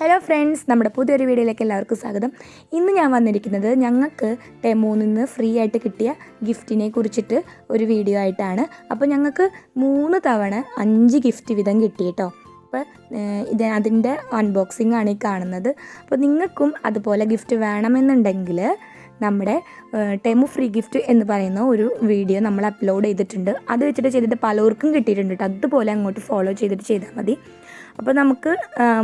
Hello friends നമ്മുടെ പുതിയൊരു വീഡിയോയിലേക്ക് എല്ലാവർക്കും സ്വാഗതം. ഇന്ന് ഞാൻ വന്നിരിക്കുന്നത് ഞങ്ങൾക്ക് ടെമോയിൽ നിന്ന് ഫ്രീ ആയിട്ട് കിട്ടിയ ഗിഫ്റ്റിനെ കുറിച്ചിട്ട് ഒരു വീഡിയോ ആയിട്ടാണ്. അപ്പോൾ ഞങ്ങൾക്ക് മൂന്ന് തവണ അഞ്ച് ഗിഫ്റ്റ് വിധം കിട്ടി കേട്ടോ. അപ്പോൾ ഇത് അതിന്റെ അൺബോക്സിംഗ് ആണ് ഈ കാണുന്നത്. അപ്പോൾ നിങ്ങൾക്കും അതുപോലെ ഗിഫ്റ്റ് വേണമെന്നുണ്ടെങ്കിൽ നമ്മുടെ ടെമു ഫ്രീ ഗിഫ്റ്റ് എന്ന് പറയുന്ന ഒരു വീഡിയോ നമ്മൾ അപ്ലോഡ് ചെയ്തിട്ടുണ്ട്. അത് വെച്ചിട്ട് ചെയ്തിട്ട് പലർക്കും കിട്ടിയിട്ടുണ്ട് കേട്ടോ. അതുപോലെ അങ്ങോട്ട് ഫോളോ ചെയ്തിട്ട് ചെയ്താൽ മതി. അപ്പോൾ നമുക്ക്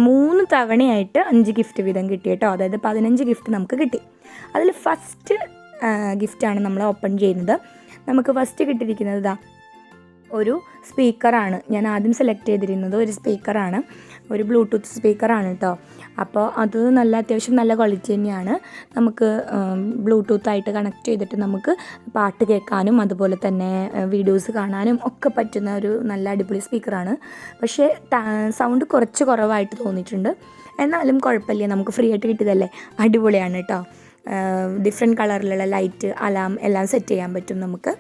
മൂന്ന് തവണയായിട്ട് അഞ്ച് ഗിഫ്റ്റ് വീതം കിട്ടി കേട്ടോ. അതായത് പതിനഞ്ച് ഗിഫ്റ്റ് നമുക്ക് കിട്ടി. അതിൽ ഫസ്റ്റ് ഗിഫ്റ്റാണ് നമ്മൾ ഓപ്പൺ ചെയ്യുന്നത്. നമുക്ക് ഫസ്റ്റ് കിട്ടിയിരിക്കുന്നത് ഇതാ ഒരു സ്പീക്കറാണ് ഞാൻ ആദ്യം സെലക്ട് ചെയ്തിരുന്നത് ഒരു സ്പീക്കറാണ് ഒരു ബ്ലൂടൂത്ത് സ്പീക്കറാണ് കേട്ടോ അപ്പോൾ അത് നല്ല അത്യാവശ്യം നല്ല ക്വാളിറ്റി തന്നെയാണ്. നമുക്ക് ബ്ലൂടൂത്ത് ആയിട്ട് കണക്ട് ചെയ്തിട്ട് നമുക്ക് പാട്ട് കേൾക്കാനും അതുപോലെ തന്നെ വീഡിയോസ് കാണാനും ഒക്കെ പറ്റുന്ന ഒരു നല്ല അടിപൊളി സ്പീക്കറാണ് പക്ഷേ സൗണ്ട് കുറച്ച് കുറവായിട്ട് തോന്നിയിട്ടുണ്ട്. എന്നാലും കുഴപ്പമില്ല നമുക്ക് ഫ്രീ ആയിട്ട് കിട്ടിയതല്ലേ? അടിപൊളിയാണ് കേട്ടോ ഡിഫറെന്റ് കളറിലുള്ള ലൈറ്റ് അലാം എല്ലാം സെറ്റ് ചെയ്യാൻ പറ്റും നമുക്ക്.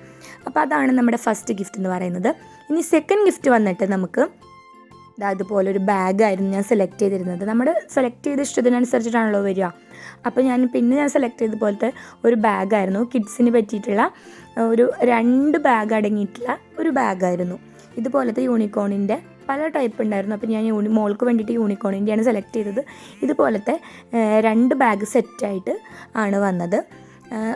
അപ്പോൾ അതാണ് നമ്മുടെ ഫസ്റ്റ് ഗിഫ്റ്റ് എന്ന് പറയുന്നത്. ഇനി സെക്കൻഡ് ഗിഫ്റ്റ് വന്നിട്ട് നമുക്ക് ദാ ഇതുപോലൊരു ബാഗായിരുന്നു ഞാൻ സെലക്ട് ചെയ്തിരുന്നത്. നമ്മൾ സെലക്ട് ചെയ്ത ഇഷ്ടത്തിനനുസരിച്ചിട്ടാണല്ലോ വരിക. അപ്പോൾ ഞാൻ പിന്നെ ഞാൻ സെലക്ട് ചെയ്ത പോലത്തെ ഒരു ബാഗായിരുന്നു. കിഡ്സിന് പറ്റിയിട്ടുള്ള ഒരു രണ്ട് ബാഗ് അടങ്ങിയിട്ടുള്ള ഒരു ബാഗായിരുന്നു. ഇതുപോലത്തെ യൂണിക്കോണിന്റെ പല ടൈപ്പ് ഉണ്ടായിരുന്നു. അപ്പോൾ ഞാൻ യൂണി മോൾക്ക് വേണ്ടിയിട്ട് യൂണിക്കോണിന്റെയാണ് സെലക്ട് ചെയ്തത്. ഇതുപോലത്തെ രണ്ട് ബാഗ് സെറ്റായിട്ട് ആണ് വന്നത്.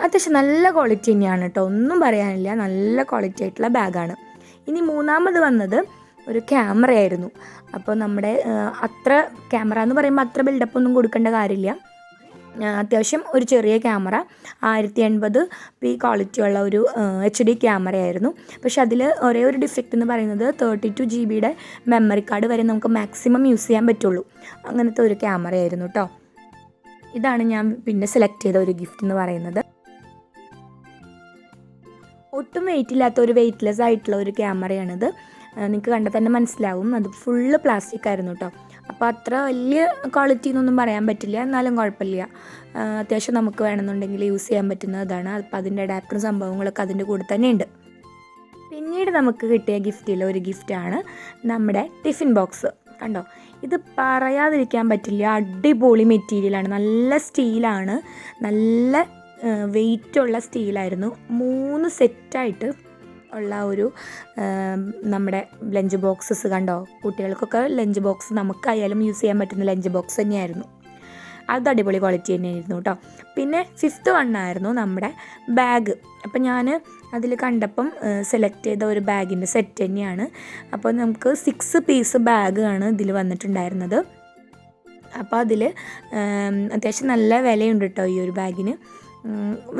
അത്യാവശ്യം നല്ല ക്വാളിറ്റി തന്നെയാണ് കേട്ടോ. ഒന്നും പറയാനില്ല. നല്ല ക്വാളിറ്റി ആയിട്ടുള്ള ബാഗാണ് ഇനി മൂന്നാമത് വന്നത് ഒരു ക്യാമറ ആയിരുന്നു അപ്പോൾ നമ്മുടെ അത്ര ക്യാമറ എന്ന് പറയുമ്പോൾ അത്ര ബിൽഡപ്പ് ഒന്നും കൊടുക്കേണ്ട കാര്യമില്ല. അത്യാവശ്യം ഒരു ചെറിയ ക്യാമറ ആയിരത്തി എൺപത് പി ക്വാളിറ്റി ഉള്ള ഒരു എച്ച് ഡി ക്യാമറ ആയിരുന്നു പക്ഷെ അതിൽ ഒരേ ഒരു ഡിഫക്റ്റ് എന്ന് പറയുന്നത് തേർട്ടി ടു ജി ബിയുടെ മെമ്മറി കാർഡ് വരെ നമുക്ക് മാക്സിമം യൂസ് ചെയ്യാൻ പറ്റുള്ളൂ. അങ്ങനത്തെ ഒരു ക്യാമറ ആയിരുന്നു കേട്ടോ ഇതാണ് ഞാൻ പിന്നെ സെലക്ട് ചെയ്ത ഒരു ഗിഫ്റ്റ് എന്ന് പറയുന്നത്. ഒട്ടും വെയിറ്റ് ഇല്ലാത്ത ഒരു വെയിറ്റ്ലെസ് ആയിട്ടുള്ള ഒരു ക്യാമറയാണിത്. നിങ്ങൾക്ക് കണ്ടാൽ തന്നെ മനസ്സിലാവും. അത് ഫുള്ള് പ്ലാസ്റ്റിക് ആയിരുന്നു കേട്ടോ അപ്പോൾ അത്ര വലിയ ക്വാളിറ്റി എന്നൊന്നും പറയാൻ പറ്റില്ല. എന്നാലും കുഴപ്പമില്ല അത്യാവശ്യം നമുക്ക് വേണമെന്നുണ്ടെങ്കിൽ യൂസ് ചെയ്യാൻ പറ്റുന്ന ഇതാണ് അപ്പോൾ അതിന്റെ അഡാപ്റ്ററും സംഭവങ്ങളൊക്കെ അതിന്റെ കൂടെ തന്നെ ഉണ്ട്. പിന്നീട് നമുക്ക് കിട്ടിയ ഗിഫ്റ്റിലെ ഒരു ഗിഫ്റ്റാണ് നമ്മുടെ ടിഫിൻ ബോക്സ് കണ്ടോ? ഇത് പറയാതിരിക്കാൻ പറ്റില്ല. അടിപൊളി മെറ്റീരിയലാണ് നല്ല സ്റ്റീലാണ് നല്ല വെയിറ്റുള്ള സ്റ്റീലായിരുന്നു മൂന്ന് സെറ്റായിട്ട് ഉള്ള ഒരു നമ്മുടെ ലഞ്ച് ബോക്സസ് കണ്ടോ? കുട്ടികൾക്കൊക്കെ ലഞ്ച് ബോക്സ് നമുക്കായാലും യൂസ് ചെയ്യാൻ പറ്റുന്ന ലഞ്ച് ബോക്സ് തന്നെയായിരുന്നു. അത് അടിപൊളി ക്വാളിറ്റി തന്നെയായിരുന്നു കേട്ടോ. പിന്നെ ഫിഫ്ത്ത് വണ്ണായിരുന്നു നമ്മുടെ ബാഗ് അപ്പം ഞാൻ അതിൽ കണ്ടപ്പം സെലക്ട് ചെയ്ത ഒരു ബാഗിന്റെ സെറ്റ് തന്നെയാണ്. അപ്പോൾ നമുക്ക് സിക്സ് പീസ് ബാഗാണ് ഇതിൽ വന്നിട്ടുണ്ടായിരുന്നത്. അപ്പോൾ അതിൽ അത്യാവശ്യം നല്ല വിലയുണ്ട് കേട്ടോ ഈ ഒരു ബാഗിന്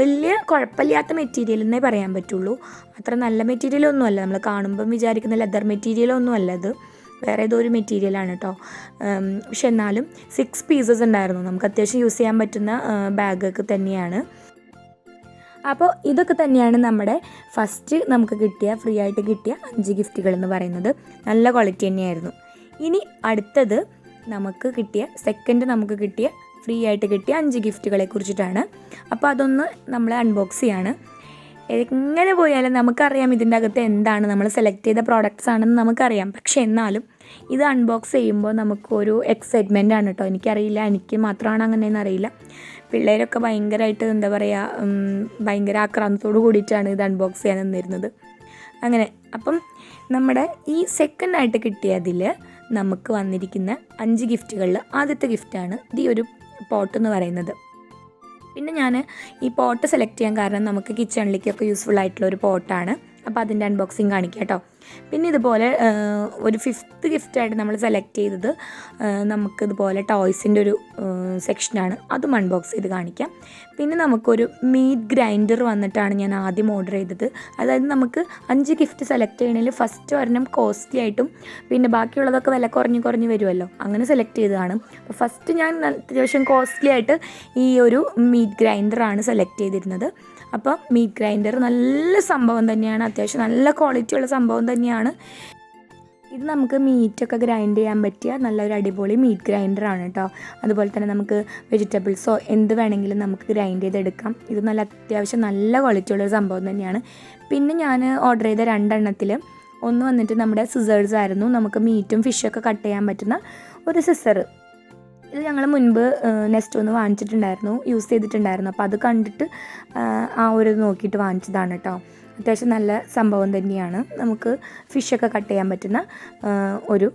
വലിയ കുഴപ്പമില്ലാത്ത മെറ്റീരിയൽ എന്നേ പറയാൻ പറ്റുള്ളൂ. അത്ര നല്ല മെറ്റീരിയൽ ഒന്നുമല്ല. നമ്മൾ കാണുമ്പം വിചാരിക്കുന്ന ലെതർ മെറ്റീരിയൽ അല്ല അത്. വേറെ ഏതോ ഒരു മെറ്റീരിയലാണ് കേട്ടോ പക്ഷെ എന്നാലും സിക്സ് പീസസ് ഉണ്ടായിരുന്നു. നമുക്ക് അത്യാവശ്യം യൂസ് ചെയ്യാൻ പറ്റുന്ന ബാഗൊക്കെ തന്നെയാണ്. അപ്പോൾ ഇതൊക്കെ തന്നെയാണ് നമ്മുടെ ഫസ്റ്റ് നമുക്ക് കിട്ടിയ ഫ്രീ ആയിട്ട് കിട്ടിയ അഞ്ച് ഗിഫ്റ്റുകൾ എന്ന് പറയുന്നത്. നല്ല ക്വാളിറ്റി തന്നെയായിരുന്നു. ഇനി അടുത്തത് നമുക്ക് കിട്ടിയ സെക്കൻഡ് നമുക്ക് കിട്ടിയ ഫ്രീ ആയിട്ട് കിട്ടിയ അഞ്ച് ഗിഫ്റ്റുകളെ കുറിച്ചിട്ടാണ്. അപ്പോൾ അതൊന്ന് നമ്മൾ അൺബോക്സ് ചെയ്യാണ്. എങ്ങനെ പോയാലും നമുക്കറിയാം ഇതിന്റെ അകത്ത് എന്താണ്. നമ്മൾ സെലക്ട് ചെയ്ത പ്രോഡക്റ്റ്സ് ആണെന്ന് നമുക്കറിയാം. പക്ഷേ എന്നാലും ഇത് അൺബോക്സ് ചെയ്യുമ്പോൾ നമുക്കൊരു എക്സൈറ്റ്മെന്റ് ആണ് കേട്ടോ എനിക്കറിയില്ല. എനിക്ക് മാത്രമാണ് അങ്ങനെയെന്ന് അറിയില്ല. പിള്ളേരൊക്കെ ഭയങ്കരമായിട്ട് എന്താ പറയുക ഭയങ്കര ആക്രാന്തത്തോട് കൂടിയിട്ടാണ് ഇത് അൺബോക്സ് ചെയ്യാൻ നിന്നിരുന്നത്. അങ്ങനെ അപ്പം നമ്മുടെ ഈ സെക്കൻഡായിട്ട് കിട്ടിയതിൽ നമുക്ക് വന്നിരിക്കുന്ന അഞ്ച് ഗിഫ്റ്റുകളിൽ ആദ്യത്തെ ഗിഫ്റ്റാണ് ഈ ഒരു പോട്ട് എന്ന് പറയുന്നത്. പിന്നെ ഞാൻ ഈ പോട്ട് സെലക്ട് ചെയ്യാൻ കാരണം നമുക്ക് കിച്ചണിലേക്കൊക്കെ യൂസ്ഫുൾ ആയിട്ടുള്ള ഒരു പോട്ടാണ്. അപ്പോൾ അതിന്റെ അൺബോക്സിങ് കാണിക്കാം കേട്ടോ. പിന്നെ ഇതുപോലെ ഒരു ഫിഫ്ത്ത് ഗിഫ്റ്റായിട്ട് നമ്മൾ സെലക്ട് ചെയ്തത് നമുക്ക് നമുക്കിതുപോലെ ടോയ്സിന്റെ ഒരു സെക്ഷനാണ് അതും അൺബോക്സ് ചെയ്ത് കാണിക്കാം. പിന്നെ നമുക്കൊരു മീറ്റ് ഗ്രൈൻഡർ വന്നിട്ടാണ് ഞാൻ ആദ്യം ഓർഡർ ചെയ്തത്. അതായത് നമുക്ക് അഞ്ച് ഗിഫ്റ്റ് സെലക്ട് ചെയ്യണതിൽ ഫസ്റ്റ് ഒരെണ്ണം കോസ്റ്റ്ലി ആയിട്ടും പിന്നെ ബാക്കിയുള്ളതൊക്കെ വില കുറഞ്ഞ് കുറഞ്ഞ് വരുമല്ലോ അങ്ങനെ സെലക്ട് ചെയ്തതാണ്. അപ്പോൾ ഫസ്റ്റ് ഞാൻ അത്യാവശ്യം കോസ്റ്റ്ലി ആയിട്ട് ഈ ഒരു മീറ്റ് ഗ്രൈൻഡറാണ് സെലക്ട് ചെയ്തിരുന്നത്. അപ്പോൾ മീറ്റ് ഗ്രൈൻഡർ നല്ല സംഭവം തന്നെയാണ്. അത്യാവശ്യം നല്ല ക്വാളിറ്റി ഉള്ള സംഭവം തന്നെയാണ്. ഇത് നമുക്ക് മീറ്റൊക്കെ ഗ്രൈൻഡ് ചെയ്യാൻ പറ്റിയ നല്ലൊരു അടിപൊളി മീറ്റ് ഗ്രൈൻഡറാണ് കേട്ടോ അതുപോലെ തന്നെ നമുക്ക് വെജിറ്റബിൾസോ എന്ത് വേണമെങ്കിലും നമുക്ക് ഗ്രൈൻഡ് ചെയ്തെടുക്കാം. ഇത് നല്ല അത്യാവശ്യം നല്ല ക്വാളിറ്റി ഉള്ളൊരു സംഭവം തന്നെയാണ്. പിന്നെ ഞാൻ ഓർഡർ ചെയ്ത രണ്ടെണ്ണത്തിൽ ഒന്ന് വന്നിട്ട് നമ്മുടെ സിസേഴ്സ് ആയിരുന്നു. നമുക്ക് മീറ്റും ഫിഷൊക്കെ കട്ട് ചെയ്യാൻ പറ്റുന്ന ഒരു സിസർ ഇത് ഞങ്ങൾ മുൻപ് നെസ്റ്റ് ഒന്ന് വാങ്ങിച്ചിട്ടുണ്ടായിരുന്നു യൂസ് ചെയ്തിട്ടുണ്ടായിരുന്നു. അപ്പോൾ അത് കണ്ടിട്ട് ആ, ഒരു നോക്കിയിട്ട് വാങ്ങിച്ചതാണ് കേട്ടോ അത്യാവശ്യം നല്ല സംഭവം തന്നെയാണ്. നമുക്ക് ഫിഷൊക്കെ കട്ട് ചെയ്യാൻ പറ്റുന്ന ഒരു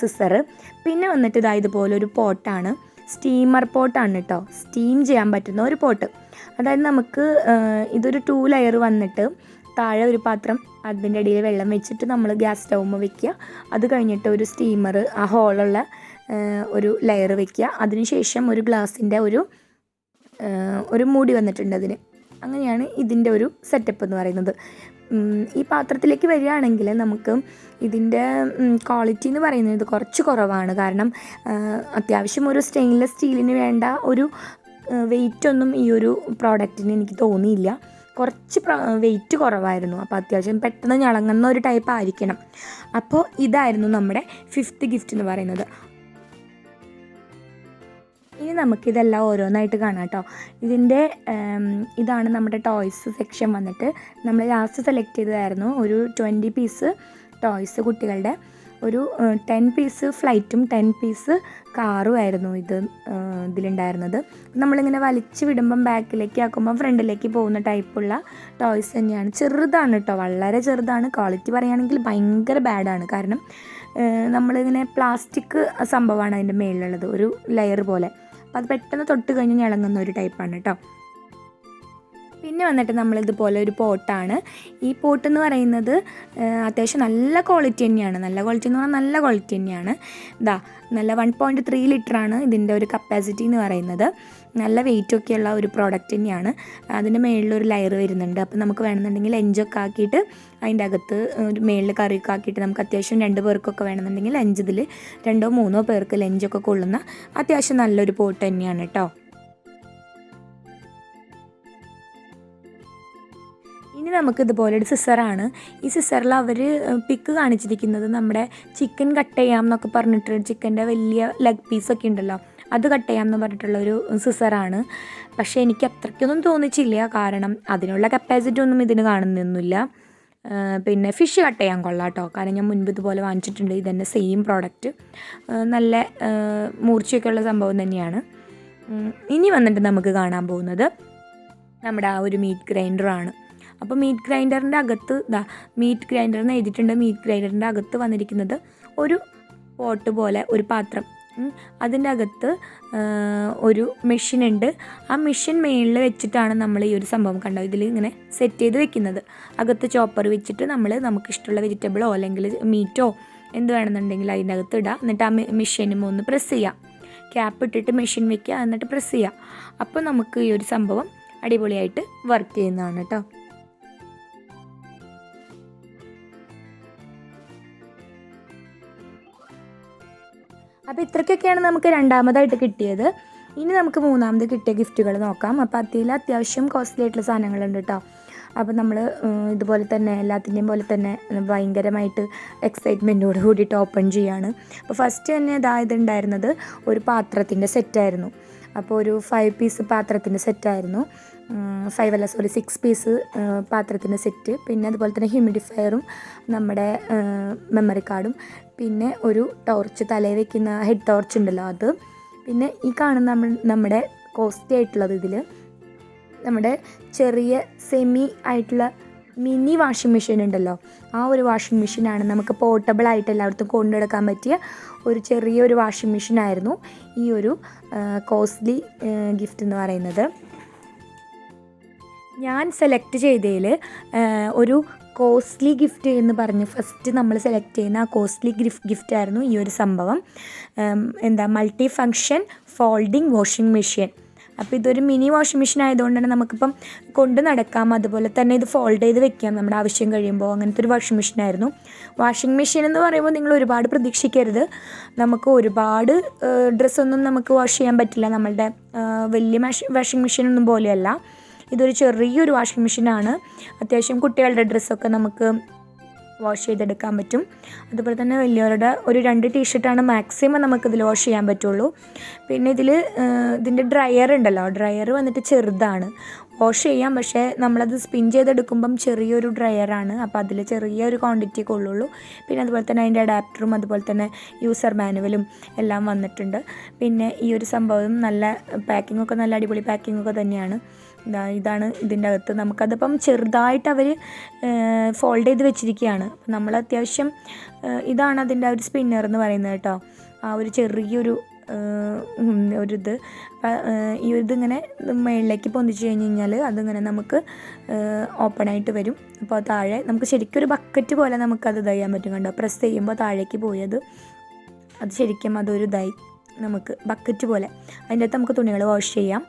സിസറ് പിന്നെ വന്നിട്ട് ഇതാ ഇതുപോലെ ഒരു പോട്ടാണ്. സ്റ്റീമർ പോട്ടാണ് കേട്ടോ സ്റ്റീം ചെയ്യാൻ പറ്റുന്ന ഒരു പോട്ട് അതായത് നമുക്ക് ഇതൊരു ടൂ ലെയർ വന്നിട്ട് താഴെ ഒരു പാത്രം അതിന്റെ ഇടയിൽ വെള്ളം വെച്ചിട്ട് നമ്മൾ ഗ്യാസ് സ്റ്റൗമ്മ് വെക്കുക അത് കഴിഞ്ഞിട്ട് ഒരു സ്റ്റീമർ ആ ഹോളുള്ള ഒരു ലെയർ വെക്കുക. അതിനുശേഷം ഒരു ഗ്ലാസിന്റെ ഒരു ഒരു മൂടി വന്നിട്ടുണ്ട് അതിന്. അങ്ങനെയാണ് ഇതിന്റെ ഒരു സെറ്റപ്പ് എന്ന് പറയുന്നത്. ഈ പാത്രത്തിലേക്ക് വരികയാണെങ്കിൽ നമുക്ക് ഇതിന്റെ ക്വാളിറ്റി എന്ന് പറയുന്നത് കുറച്ച് കുറവാണ്. കാരണം അത്യാവശ്യം ഒരു സ്റ്റെയിൻലെസ് സ്റ്റീലിന് വേണ്ട ഒരു വെയിറ്റ് ഒന്നും ഈ ഒരു പ്രോഡക്റ്റിന് എനിക്ക് തോന്നിയില്ല. കുറച്ച് വെയിറ്റ് കുറവായിരുന്നു. അപ്പോൾ അത്യാവശ്യം പെട്ടെന്ന് ഞളങ്ങുന്ന ഒരു ടൈപ്പ് ആയിരിക്കണം. അപ്പോൾ ഇതായിരുന്നു നമ്മുടെ ഫിഫ്ത്ത് ഗിഫ്റ്റ് എന്ന് പറയുന്നത്. ഇനി നമുക്കിതെല്ലാം ഓരോന്നായിട്ട് കാണാം കേട്ടോ. ഇതിന്റെ ഇതാണ് നമ്മുടെ ടോയ്സ് സെക്ഷൻ വന്നിട്ട്. നമ്മൾ ലാസ്റ്റ് സെലക്ട് ചെയ്തതായിരുന്നു ഒരു ട്വന്റി പീസ് ടോയ്സ് കുട്ടികളുടെ. ഒരു ടെൻ പീസ് ഫ്ലൈറ്റും ടെൻ പീസ് കാറും ആയിരുന്നു ഇത് ഇതിലുണ്ടായിരുന്നത്. നമ്മളിങ്ങനെ വലിച്ചു വിടുമ്പം ബാക്കിലേക്ക് ആക്കുമ്പോൾ ഫ്രണ്ടിലേക്ക് പോകുന്ന ടൈപ്പുള്ള ടോയ്സ് തന്നെയാണ്. ചെറുതാണ് കേട്ടോ. വളരെ ചെറുതാണ്. ക്വാളിറ്റി പറയുകയാണെങ്കിൽ ഭയങ്കര ബാഡാണ് കാരണം നമ്മളിങ്ങനെ പ്ലാസ്റ്റിക് സംഭവമാണ് അതിന്റെ മേളിലുള്ളത്. ഒരു ലെയർ പോലെ. അപ്പോൾ അത് പെട്ടെന്ന് തൊട്ട് കഴിഞ്ഞ് ഇളങ്ങുന്ന ഒരു ടൈപ്പാണ് കേട്ടോ പിന്നെ വന്നിട്ട് നമ്മൾ ഇതുപോലെ ഒരു പോട്ടാണ്. ഈ പോട്ട് എന്ന് പറയുന്നത് അത്യാവശ്യം നല്ല ക്വാളിറ്റി തന്നെയാണ്. നല്ല ക്വാളിറ്റി എന്ന് പറഞ്ഞാൽ നല്ല ക്വാളിറ്റി തന്നെയാണ്. ഇതാ നല്ല വൺ പോയിന്റ് ത്രീ ലിറ്ററാണ് ഇതിന്റെ ഒരു കപ്പാസിറ്റി എന്ന് പറയുന്നത്. നല്ല വെയിറ്റ് ഒക്കെയുള്ള ഒരു പ്രോഡക്റ്റ് തന്നെയാണ്. അതിന്റെ മേളിലൊരു ലെയർ വരുന്നുണ്ട്. അപ്പോൾ നമുക്ക് വേണമെന്നുണ്ടെങ്കിൽ ലഞ്ചൊക്കെ ആക്കിയിട്ട് അതിന്റെ അകത്ത് ഒരു മേളിൽ കറിയൊക്കെ ആക്കിയിട്ട് നമുക്ക് അത്യാവശ്യം രണ്ട് പേർക്കൊക്കെ വേണമെന്നുണ്ടെങ്കിൽ ലഞ്ച് ഇതിൽ രണ്ടോ മൂന്നോ പേർക്ക് ലഞ്ചൊക്കെ കൊള്ളുന്ന അത്യാവശ്യം നല്ലൊരു പോട്ട് തന്നെയാണ് കേട്ടോ. നമുക്ക് ഇതുപോലെ ഒരു സിസറാണ് ഈ സിസറിൽ അവർ പിക്ക് കാണിച്ചിരിക്കുന്നത് നമ്മുടെ ചിക്കൻ കട്ട് ചെയ്യാം എന്നൊക്കെ പറഞ്ഞിട്ട് ചിക്കന്റെ വലിയ ലെഗ് പീസൊക്കെ ഉണ്ടല്ലോ. അത് കട്ട് ചെയ്യാം എന്ന് പറഞ്ഞിട്ടുള്ള ഒരു സിസറാണ് പക്ഷേ എനിക്ക് അത്രയ്ക്കൊന്നും തോന്നിച്ചില്ല. കാരണം അതിനുള്ള കപ്പാസിറ്റി ഒന്നും ഇതിന് കാണുന്നൊന്നുമില്ല. പിന്നെ ഫിഷ് കട്ട് ചെയ്യാൻ കൊള്ളാം കേട്ടോ കാരണം ഞാൻ മുൻപ് ഇതുപോലെ വാങ്ങിച്ചിട്ടുണ്ട്. ഇതന്നെ സെയിം പ്രോഡക്റ്റ് നല്ല മൂർച്ചയൊക്കെ ഉള്ള സംഭവം തന്നെയാണ്. ഇനി വന്നിട്ട് നമുക്ക് കാണാൻ പോകുന്നത് നമ്മുടെ ആ ഒരു മീറ്റ് ഗ്രൈൻഡറാണ് അപ്പോൾ മീറ്റ് ഗ്രൈൻഡറിന്റെ അകത്ത് ദാ മീറ്റ് ഗ്രൈൻഡർ എന്ന് എഴുതിയിട്ടുണ്ട്. മീറ്റ് ഗ്രൈൻഡറിന്റെ അകത്ത് വന്നിരിക്കുന്നത് ഒരു പോട്ട് പോലെ ഒരു പാത്രം. അതിന്റെ അകത്ത് ഒരു മെഷീൻ ഉണ്ട്. ആ മെഷീൻ മേളിൽ വെച്ചിട്ടാണ് നമ്മൾ ഈ ഒരു സംഭവം കണ്ടത്. ഇതിൽ ഇങ്ങനെ സെറ്റ് ചെയ്ത് വെക്കുന്നത്. അകത്ത് ചോപ്പർ വെച്ചിട്ട് നമ്മൾ നമുക്ക് ഇഷ്ടമുള്ള വെജിറ്റബിളോ അല്ലെങ്കിൽ മീറ്റോ എന്ത് വേണമെന്നുണ്ടെങ്കിൽ അതിന്റെ അകത്ത് ഇടാം. എന്നിട്ട് ആ മെഷീനും ഒന്ന് പ്രസ് ചെയ്യാം. ക്യാപ്പ് ഇട്ടിട്ട് മെഷീൻ വെക്കുക. എന്നിട്ട് പ്രസ് ചെയ്യുക അപ്പോൾ നമുക്ക് ഈ ഒരു സംഭവം അടിപൊളിയായിട്ട് വർക്ക് ചെയ്യുന്നതാണ് കേട്ടോ. അപ്പോൾ ഇത്രയ്ക്കൊക്കെയാണ് നമുക്ക് രണ്ടാമതായിട്ട് കിട്ടിയത്. ഇനി നമുക്ക് മൂന്നാമത് കിട്ടിയ ഗിഫ്റ്റുകൾ നോക്കാം. അപ്പോൾ അതിൽ അത്യാവശ്യം കോസ്റ്റ്ലി ആയിട്ടുള്ള സാധനങ്ങളുണ്ട് കേട്ടോ അപ്പോൾ നമ്മൾ ഇതുപോലെ തന്നെ എല്ലാത്തിന്റെയും പോലെ തന്നെ ഭയങ്കരമായിട്ട് എക്സൈറ്റ്മെന്റോട് കൂടിയിട്ട് ഓപ്പൺ ചെയ്യാണ്. അപ്പോൾ ഫസ്റ്റ് തന്നെ ഇതായത് ഉണ്ടായിരുന്നത് ഒരു പാത്രത്തിന്റെ സെറ്റായിരുന്നു അപ്പോൾ ഒരു ഫൈവ് പീസ് പാത്രത്തിന്റെ സെറ്റായിരുന്നു ഫൈവ് അല്ല സോറി സിക്സ് പീസ് പാത്രത്തിന്റെ സെറ്റ് പിന്നെ അതുപോലെ തന്നെ ഹ്യൂമിഡിഫയറും നമ്മുടെ മെമ്മറി കാർഡും പിന്നെ ഒരു ടോർച്ച് തലയിൽ വെക്കുന്ന ഹെഡ് ടോർച്ച് ഉണ്ടല്ലോ അത്. പിന്നെ ഈ കാണുന്ന നമ്മൾ നമ്മുടെ കോസ്റ്റ്ലി ആയിട്ടുള്ളത് ഇതിൽ നമ്മുടെ ചെറിയ സെമി ആയിട്ടുള്ള മിനി വാഷിംഗ് മെഷീൻ ഉണ്ടല്ലോ. ആ ഒരു വാഷിംഗ് മെഷീനാണ് നമുക്ക് പോർട്ടബിൾ ആയിട്ട് എല്ലായിടത്തും കൊണ്ടുനടക്കാൻ പറ്റിയ ഒരു ചെറിയ ഒരു വാഷിംഗ് മെഷീൻ ആയിരുന്നു ഈ ഒരു കോസ്റ്റ്ലി ഗിഫ്റ്റ് എന്ന് പറയുന്നത്. ഞാൻ സെലക്ട് ചെയ്തതിൽ ഒരു കോസ്റ്റ്ലി ഗിഫ്റ്റ് എന്ന് പറഞ്ഞ് ഫസ്റ്റ് നമ്മൾ സെലക്ട് ചെയ്യുന്ന ആ കോസ്റ്റ്ലി ഗിഫ്റ്റ് ആയിരുന്നു ഈ ഒരു സംഭവം. എന്താ multi function folding washing machine അപ്പോൾ ഇതൊരു മിനി വാഷിംഗ് മെഷീൻ ആയതുകൊണ്ട് തന്നെ നമുക്കിപ്പം കൊണ്ട് നടക്കാം. അതുപോലെ തന്നെ ഇത് ഫോൾഡ് ചെയ്ത് വെക്കാം നമ്മുടെ ആവശ്യം കഴിയുമ്പോൾ. അങ്ങനത്തെ ഒരു വാഷിംഗ് മെഷീൻ ആയിരുന്നു. വാഷിംഗ് മെഷീൻ എന്ന് പറയുമ്പോൾ നിങ്ങൾ ഒരുപാട് പ്രതീക്ഷിക്കരുത്. നമുക്ക് ഒരുപാട് ഡ്രസ്സൊന്നും നമുക്ക് വാഷ് ചെയ്യാൻ പറ്റില്ല. നമ്മളുടെ വലിയ വലിയ വാഷിംഗ് മെഷീൻ ഒന്നും പോലെയല്ല. ഇതൊരു ചെറിയൊരു വാഷിംഗ് മെഷീനാണ് അത്യാവശ്യം കുട്ടികളുടെ ഡ്രസ്സൊക്കെ നമുക്ക് വാഷ് ചെയ്തെടുക്കാൻ പറ്റും. അതുപോലെ തന്നെ വലിയവരുടെ ഒരു രണ്ട് ടീഷർട്ടാണ് മാക്സിമം നമുക്കിതിൽ വാഷ് ചെയ്യാൻ പറ്റുള്ളൂ. പിന്നെ ഇതിൽ ഇതിന്റെ ഡ്രയർ ഉണ്ടല്ലോ. ഡ്രയർ വന്നിട്ട് ചെറുതാണ്. വാഷ് ചെയ്യാം പക്ഷേ നമ്മളത് സ്പിൻ ചെയ്തെടുക്കുമ്പം ചെറിയൊരു ഡ്രയറാണ് അപ്പോൾ അതിൽ ചെറിയൊരു ക്വാണ്ടിറ്റിയൊക്കെ ഉള്ളുള്ളൂ പിന്നെ അതുപോലെ തന്നെ അതിന്റെ അഡാപ്റ്ററും അതുപോലെ തന്നെ യൂസർ മാനുവലും എല്ലാം വന്നിട്ടുണ്ട്. പിന്നെ ഈ ഒരു സംഭവം നല്ല പാക്കിംഗ് ഒക്കെ നല്ല അടിപൊളി പാക്കിംഗ് ഒക്കെ തന്നെയാണ്. ഇതാണ് ഇതിന്റെ അകത്ത്. നമുക്കതിപ്പം ചെറുതായിട്ട് അവർ ഫോൾഡ് ചെയ്ത് വെച്ചിരിക്കുകയാണ്. അപ്പം നമ്മൾ അത്യാവശ്യം ഇതാണ് അതിന്റെ ഒരു സ്പിന്നർ എന്ന് പറയുന്നത് കേട്ടോ. ആ ഒരു ചെറിയൊരു ഒരിത്. ഈ ഒരു ഇതിങ്ങനെ മുകളിലേക്ക് പൊന്തിച്ച് കഴിഞ്ഞ് കഴിഞ്ഞാൽ അതിങ്ങനെ നമുക്ക് ഓപ്പൺ ആയിട്ട് വരും. അപ്പോൾ താഴെ നമുക്ക് ശരിക്കും ഒരു ബക്കറ്റ് പോലെ നമുക്കത് ഇത് ചെയ്യാൻ പറ്റും കണ്ടോ? പ്രസ് ചെയ്യുമ്പോൾ താഴേക്ക് പോയത്. അത് ശരിക്കും അതൊരു ഇതായി നമുക്ക് ബക്കറ്റ് പോലെ. അതിന്റെ അകത്ത് നമുക്ക് തുണികൾ വാഷ് ചെയ്യാം.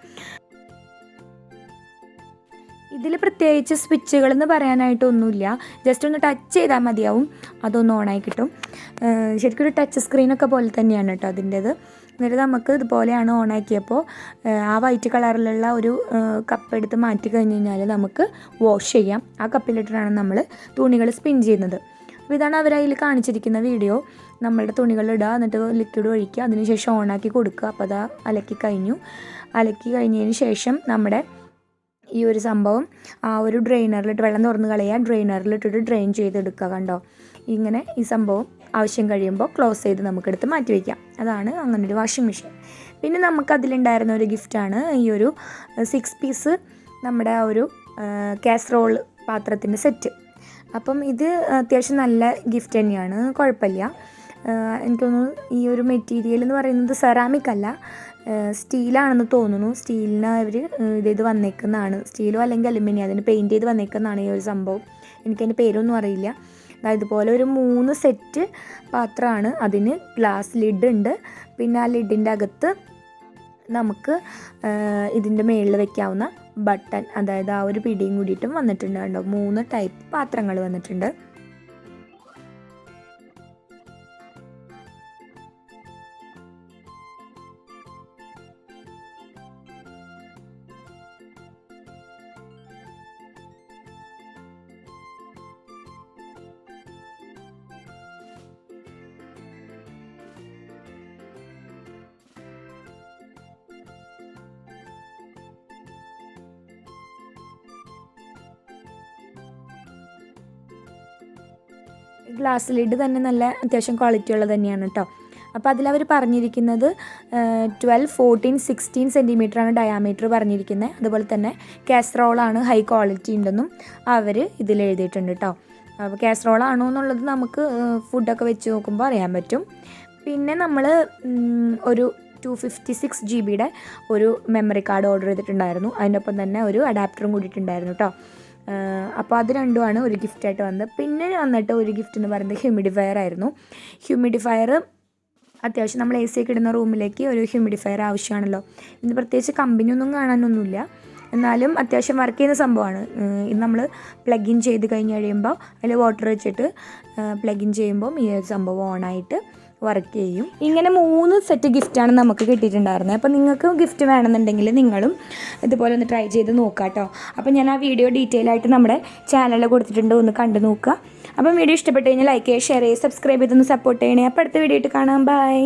ഇതിൽ പ്രത്യേകിച്ച് സ്വിച്ചുകൾ എന്ന് പറയാനായിട്ടൊന്നുമില്ല. ജസ്റ്റ് ഒന്ന് ടച്ച് ചെയ്താൽ മതിയാവും. അതൊന്ന് ഓണായി കിട്ടും. ശരിക്കും ഒരു ടച്ച് സ്ക്രീനൊക്കെ പോലെ തന്നെയാണ് കേട്ടോ അതിന്റേത്. എന്നിട്ട് നമുക്ക് ഇതുപോലെയാണ് ഓണാക്കിയപ്പോൾ ആ വൈറ്റ് കളറിലുള്ള ഒരു കപ്പ് എടുത്ത് മാറ്റി കഴിഞ്ഞ് കഴിഞ്ഞാൽ നമുക്ക് വാഷ് ചെയ്യാം. ആ കപ്പിലിട്ടിട്ടാണ് നമ്മൾ തുണികൾ സ്പിൻ ചെയ്യുന്നത്. അപ്പോൾ ഇതാണ് അവർ അതിൽ കാണിച്ചിരിക്കുന്ന വീഡിയോ നമ്മളുടെ തുണികളിടുക എന്നിട്ട് ലിക്വിഡ് ഒഴിക്കുക. അതിനുശേഷം ഓണാക്കി കൊടുക്കുക. അപ്പോൾ അത് അലക്കി കഴിഞ്ഞു. അലക്കി കഴിഞ്ഞതിന് ശേഷം നമ്മുടെ ഈ ഒരു സംഭവം ആ ഒരു ഡ്രെയിനറിലിട്ട് വെള്ളം തുറന്ന് കളയുക ഡ്രെയിനറിലിട്ടിട്ട് ഡ്രെയിൻ ചെയ്തെടുക്കുക കണ്ടോ? ഇങ്ങനെ ഈ സംഭവം ആവശ്യം കഴിയുമ്പോൾ ക്ലോസ് ചെയ്ത് നമുക്കെടുത്ത് മാറ്റി വയ്ക്കാം. അതാണ് ഒരു വാഷിംഗ് മെഷീൻ. പിന്നെ നമുക്കതിലുണ്ടായിരുന്ന ഒരു ഗിഫ്റ്റാണ് ഈ ഒരു സിക്സ് പീസ് നമ്മുടെ ആ ഒരു കാസറോൾ പാത്രത്തിന്റെ സെറ്റ് അപ്പം ഇത് അത്യാവശ്യം നല്ല ഗിഫ്റ്റ് തന്നെയാണ്. കുഴപ്പമില്ല. എനിക്ക് തോന്നുന്നു ഈ ഒരു മെറ്റീരിയൽ എന്ന് പറയുന്നത് സെറാമിക് അല്ല. സ്റ്റീലാണെന്ന് തോന്നുന്നു. സ്റ്റീലിന് അവർ ഇതേത് ഇത് വന്നേക്കുന്നതാണ്. സ്റ്റീലോ അല്ലെങ്കിൽ അലുമിനിയം അതിന് പെയിന്റ് ചെയ്ത് വന്നേക്കുന്നതാണ് ഈ ഒരു സംഭവം. എനിക്കതിന്റെ പേരൊന്നും അറിയില്ല. ഇതുപോലെ ഒരു മൂന്ന് സെറ്റ് പാത്രമാണ്. അതിന് ഗ്ലാസ് ലിഡ് ഉണ്ട്. പിന്നെ ആ ലിഡിന്റെ അകത്ത് നമുക്ക് ഇതിന്റെ മുകളിൽ വെക്കാവുന്ന ബട്ടൺ അതായത് ആ ഒരു പിടിയും കൂടിയിട്ടും വന്നിട്ടുണ്ട് കണ്ടോ? മൂന്ന് ടൈപ്പ് പാത്രങ്ങൾ വന്നിട്ടുണ്ട്. ഗ്ലാസ് ലിഡ് തന്നെ നല്ല അത്യാവശ്യം ക്വാളിറ്റി ഉള്ളത് തന്നെയാണ് കേട്ടോ അപ്പോൾ അതിലവർ പറഞ്ഞിരിക്കുന്നത് ട്വൽവ് ഫോർട്ടീൻ സിക്സ്റ്റീൻ സെന്റിമീറ്ററാണ് ഡയാമീറ്റർ പറഞ്ഞിരിക്കുന്നത് അതുപോലെ തന്നെ കാസറോളാണ് ഹൈ ക്വാളിറ്റി ഉണ്ടെന്നും അവർ ഇതിൽ എഴുതിയിട്ടുണ്ട് കേട്ടോ അപ്പോൾ കാസറോളാണോ എന്നുള്ളത് നമുക്ക് ഫുഡൊക്കെ വെച്ച് നോക്കുമ്പോൾ അറിയാൻ പറ്റും. പിന്നെ നമ്മൾ ഒരു ടു ഫിഫ്റ്റി സിക്സ് ജി ബിയുടെ ഒരു മെമ്മറി കാർഡ് ഓർഡർ ചെയ്തിട്ടുണ്ടായിരുന്നു. അതിനൊപ്പം തന്നെ ഒരു അഡാപ്റ്ററും കൂടിയിട്ടുണ്ടായിരുന്നു കേട്ടോ അപ്പോൾ അത് രണ്ടുമാണ് ഒരു ഗിഫ്റ്റായിട്ട് വന്നത്. പിന്നെ വന്നിട്ട് ഒരു ഗിഫ്റ്റ് എന്ന് പറയുന്നത് ഹ്യൂമിഡിഫയർ ആയിരുന്നു. ഹ്യൂമിഡിഫയർ അത്യാവശ്യം നമ്മൾ എ സി ഒക്കെ ഇടുന്ന റൂമിലേക്ക് ഒരു ഹ്യൂമിഡിഫയർ ആവശ്യമാണല്ലോ. ഇന്ന് പ്രത്യേകിച്ച് കമ്പനിയൊന്നും കാണാനൊന്നുമില്ല. എന്നാലും അത്യാവശ്യം വർക്ക് ചെയ്യുന്ന സംഭവമാണ്. ഇത് നമ്മൾ പ്ലഗ് ഇൻ ചെയ്ത് കഴിഞ്ഞ് കഴിയുമ്പോൾ അതിൽ വാട്ടർ വെച്ചിട്ട് പ്ലഗ് ഇൻ ചെയ്യുമ്പം ഈ സംഭവം ഓണായിട്ട് വർക്ക് ചെയ്യും. ഇങ്ങനെ മൂന്ന് സെറ്റ് ഗിഫ്റ്റാണ് നമുക്ക് കിട്ടിയിട്ടുണ്ടായിരുന്നത് അപ്പോൾ നിങ്ങൾക്ക് ഗിഫ്റ്റ് വേണമെന്നുണ്ടെങ്കിൽ നിങ്ങളും ഇതുപോലെ ഒന്ന് ട്രൈ ചെയ്ത് നോക്കുക കേട്ടോ അപ്പോൾ ഞാൻ ആ വീഡിയോ ഡീറ്റെയിൽ ആയിട്ട് നമ്മുടെ ചാനലിൽ കൊടുത്തിട്ടുണ്ട്. ഒന്ന് കണ്ടു നോക്കുക അപ്പം വീഡിയോ ഇഷ്ടപ്പെട്ട് കഴിഞ്ഞാൽ ലൈക്ക് ചെയ്യുക ഷെയർ ചെയ്യുക സബ്സ്ക്രൈബ് ചെയ്തൊന്ന് സപ്പോർട്ട് ചെയ്യണേ. അപ്പോൾ അടുത്ത വീഡിയോ ആയിട്ട് കാണാം. ബൈ